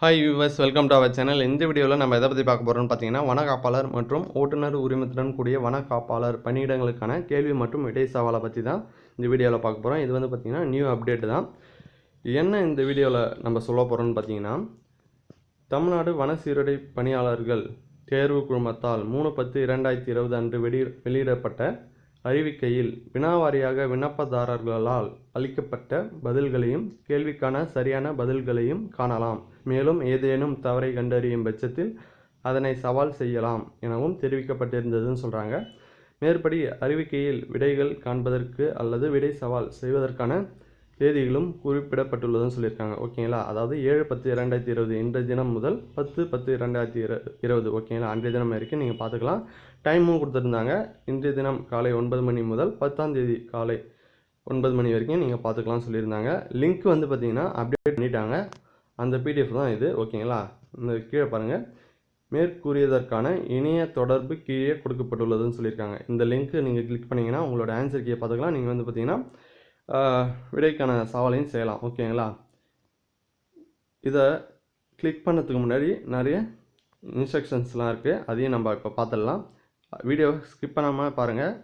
Hi viewers welcome to our channel இந்த வீடியோவில் நம்ம எதை பற்றி பார்க்க போகிறோம்னு பார்த்தீங்கன்னா வனக்காப்பாளர் மற்றும் ஓட்டுநர் உரிமத்துடன் கூடிய வனக்காப்பாளர் பணியிடங்களுக்கான கேள்வி மற்றும் இடை சவாலை பற்றி தான் இந்த வீடியோவில் பார்க்க போகிறோம் இது வந்து பார்த்திங்கன்னா நியூ அப்டேட் தான். என்ன இந்த வீடியோவில் நம்ம சொல்ல போகிறோம்னு பார்த்தீங்கன்னா தமிழ்நாடு வன சீருடை பணியாளர்கள் தேர்வு குழுமத்தால் மூணு பத்து இரண்டாயிரத்தி இருபது அன்று வெளி வெளியிடப்பட்ட அறிவிக்கையில் வினாவாரியாக விண்ணப்பதாரர்களால் அளிக்கப்பட்ட பதில்களையும் கேள்விக்கான சரியான பதில்களையும் காணலாம். மேலும் ஏதேனும் தவறை கண்டறியும் பட்சத்தில் அதனை சவால் செய்யலாம் எனவும் தெரிவிக்கப்பட்டிருந்ததுன்னு சொல்கிறாங்க மேற்படி அறிவிக்கையில் விடைகள் காண்பதற்கு அல்லது விடை சவால் செய்வதற்கான தேதிகளும் குறிப்பிடப்பட்டுள்ளதுன்னு சொல்லியிருக்காங்க. ஓகேங்களா அதாவது ஏழு பத்து இரண்டாயிரத்தி இருபது இன்றைய தினம் முதல் பத்து பத்து இரண்டாயிரத்தி இரு இருபது. ஓகேங்களா அன்றைய தினம் வரைக்கும் நீங்கள் பார்த்துக்கலாம். டைமும் கொடுத்துருந்தாங்க. இன்றைய தினம் காலை ஒன்பது மணி முதல் பத்தாம் தேதி காலை ஒன்பது மணி வரைக்கும் நீங்கள் பார்த்துக்கலாம்னு சொல்லியிருந்தாங்க. லிங்க் வந்து பார்த்தீங்கன்னா அப்டேட் பண்ணிட்டாங்க. அந்த பிடிஎஃப் தான் இது. ஓகேங்களா இந்த கீழே பாருங்கள் மேற்கூறியதற்கான இணைய தொடர்பு கீழே கொடுக்கப்பட்டுள்ளதுன்னு சொல்லியிருக்காங்க. இந்த லிங்க்கு நீங்கள் கிளிக் பண்ணிங்கன்னா உங்களோட ஆன்சர் கீழே பார்த்துக்கலாம். நீங்கள் வந்து பார்த்தீங்கன்னா விடைக்கான சவாலையும் செய்யலாம். ஓகேங்களா? இதை கிளிக் பண்ணதுக்கு முன்னாடி நிறைய இன்ஸ்ட்ரக்ஷன்ஸ்லாம் இருக்குது அதையும் நம்ம இப்போ பார்த்துடலாம் வீடியோ ஸ்கிப் பண்ணாமல் பாருங்கள்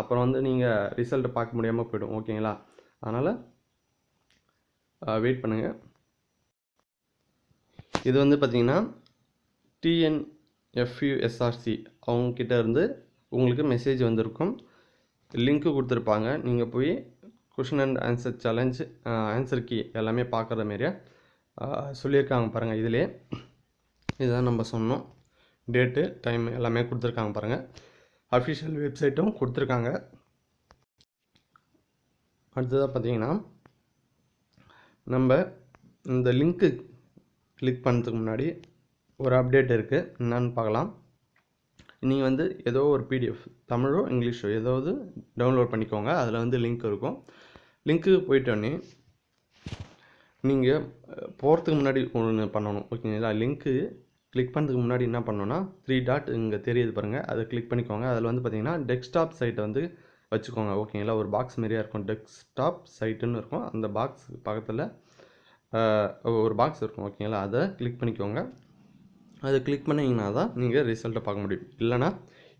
அப்புறம் வந்து நீங்கள் ரிசல்ட்டை பார்க்க முடியாமல் போய்டும். ஓகேங்களா? அதனால் வெயிட் பண்ணுங்கள் இது வந்து பார்த்திங்கன்னா டிஎன்எஃப்யூஎஸ்ஆர்சி அவங்கக்கிட்ட இருந்து உங்களுக்கு மெசேஜ் வந்திருக்கும். லிங்க்கு கொடுத்துருப்பாங்க. நீங்கள் போய் question and answer challenge answer key எல்லாமே பார்க்குற மாரியே uh, சொல்லியிருக்காங்க பாருங்கள் இதிலே. இதுதான் நம்ம சொன்னோம். டேட்டு டைம் எல்லாமே கொடுத்துருக்காங்க பாருங்கள் அஃபிஷியல் வெப்சைட்டும் கொடுத்துருக்காங்க. அடுத்ததாக பார்த்தீங்கன்னா நம்ம இந்த லிங்க்கு கிளிக் பண்ணுறதுக்கு முன்னாடி ஒரு அப்டேட் இருக்குது என்னன்னு பார்க்கலாம். நீங்கள் வந்து ஏதோ ஒரு பிடிஎஃப் தமிழோ இங்கிலீஷோ ஏதாவது டவுன்லோட் பண்ணிக்கோங்க. அதில் வந்து லிங்க் இருக்கும். லிங்க்குக்கு போயிட்டோன்னே நீங்கள் போகிறதுக்கு முன்னாடி ஒன்று பண்ணணும். ஓகேங்களா லிங்க்கு கிளிக் பண்ணுறதுக்கு முன்னாடி என்ன பண்ணணும்னா த்ரீ டாட் இங்கே தெரியுது பாருங்கள் அதை கிளிக் பண்ணிக்கோங்க. அதில் வந்து பார்த்தீங்கன்னா டெஸ்க்டாப் சைட்டை வந்து வச்சுக்கோங்க. ஓகேங்களா ஒரு பாக்ஸ் மாரியாக இருக்கும். டெஸ்க்டாப் சைட்டுன்னு இருக்கும். அந்த பாக்ஸ் பக்கத்தில் ஒரு பாக்ஸ் இருக்கும். ஓகேங்களா அதை கிளிக் பண்ணிக்கோங்க. அதை கிளிக் பண்ணிங்கன்னா தான் நீங்கள் ரிசல்ட்டை பார்க்க முடியும். இல்லைனா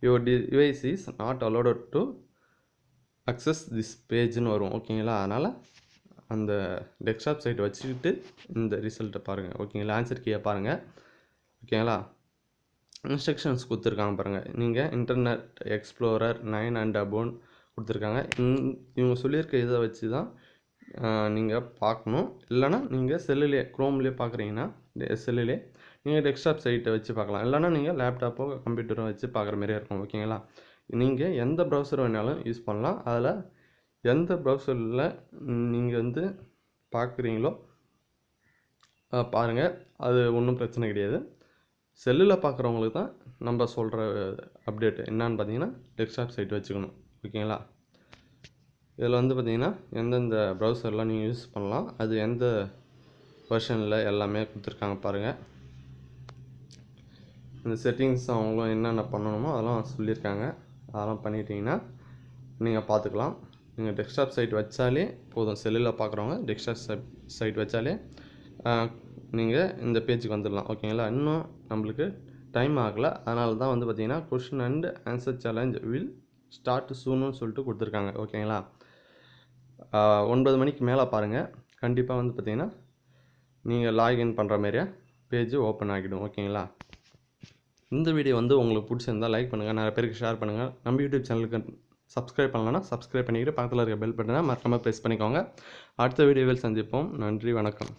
your device is not allowed to access this பேஜ்னு வரும் ஓகேங்களா அதனால் அந்த டெஸ்க்டாப் சைட் வச்சுக்கிட்டு இந்த ரிசல்ட்டை பாருங்கள் ஓகேங்களா ஆன்சர் கீயை பாருங்கள் ஓகேங்களா இன்ஸ்ட்ரக்ஷன்ஸ் கொடுத்துருக்காங்க பாருங்கள் நீங்கள் internet explorer nine and above கொடுத்துருக்காங்க. இவங்க சொல்லியிருக்க இதை வச்சு தான் நீங்கள் பார்க்கணும். இல்லைனா நீங்கள் செல்லுலே க்ரோம்லேயே பார்க்குறீங்கன்னா செல்லுலே நீங்கள் டெஸ்க்டாப் சைட்டை வச்சு பார்க்கலாம். இல்லைனா நீங்கள் லேப்டாப்போ கம்ப்யூட்டரோ வச்சு பார்க்குற மாதிரியே இருக்கும் ஓகேங்களா நீங்கள் எந்த ப்ரௌசர் வேணாலும் யூஸ் பண்ணலாம். அதில் எந்த ப்ரௌசரில் நீங்கள் வந்து பார்க்குறீங்களோ பாருங்கள் அது ஒன்றும் பிரச்சனை கிடையாது. செல்லில் பார்க்குறவங்களுக்கு தான் நம்ம சொல்கிற அப்டேட் என்னான்னு பார்த்தீங்கன்னா டெஸ்க்டாப் சைட் வச்சுக்கணும். ஓகேங்களா? இதில் வந்து பார்த்தீங்கன்னா எந்தெந்த ப்ரௌசர்லாம் நீங்கள் யூஸ் பண்ணலாம். அது எந்த வெர்ஷனில் எல்லாமே கொடுத்துருக்காங்க பாருங்கள் இந்த செட்டிங்ஸ் அவங்களும் என்னென்ன பண்ணணுமோ அதெல்லாம் சொல்லியிருக்காங்க. அதெல்லாம் பண்ணிட்டீங்கன்னா நீங்கள் பார்த்துக்கலாம் நீங்கள் டெஸ்க்டாப் சைட் வச்சாலே போதும். செல்லில் பார்க்குறவங்க டெஸ்க்டாப் சைட் வச்சாலே நீங்கள் இந்த பேஜுக்கு வந்துடலாம். ஓகேங்களா இன்னும் நம்மளுக்கு டைம் ஆகலை. அதனால தான் வந்து பார்த்தீங்கன்னா question and answer challenge will start சூன்னு சொல்லிட்டு கொடுத்துருக்காங்க. ஓகேங்களா ஒன்பது மணிக்கு மேலே பாருங்கள் கண்டிப்பாக வந்து பார்த்தீங்கன்னா நீங்கள் லாகின் பண்ணுற மாதிரியே பேஜ் ஓப்பன் ஆகிடும். ஓகேங்களா இந்த வீடியோ வந்து உங்களுக்கு பிடிச்சிருந்தா லைக் பண்ணுங்கள் நிறைய பேருக்கு ஷேர் பண்ணுங்கள் நம்ம யூடியூப் சேனலுக்கு சப்ஸ்கிரைப் பண்ணலன்னா சப்ஸ்கிரைப் பண்ணிக்கிட்டு பக்கத்தில் இருக்க பெல் பட்டனை மறக்காமல் ப்ரெஸ் பண்ணிக்கோங்க. அடுத்த வீடியோவில் சந்திப்போம். நன்றி வணக்கம்.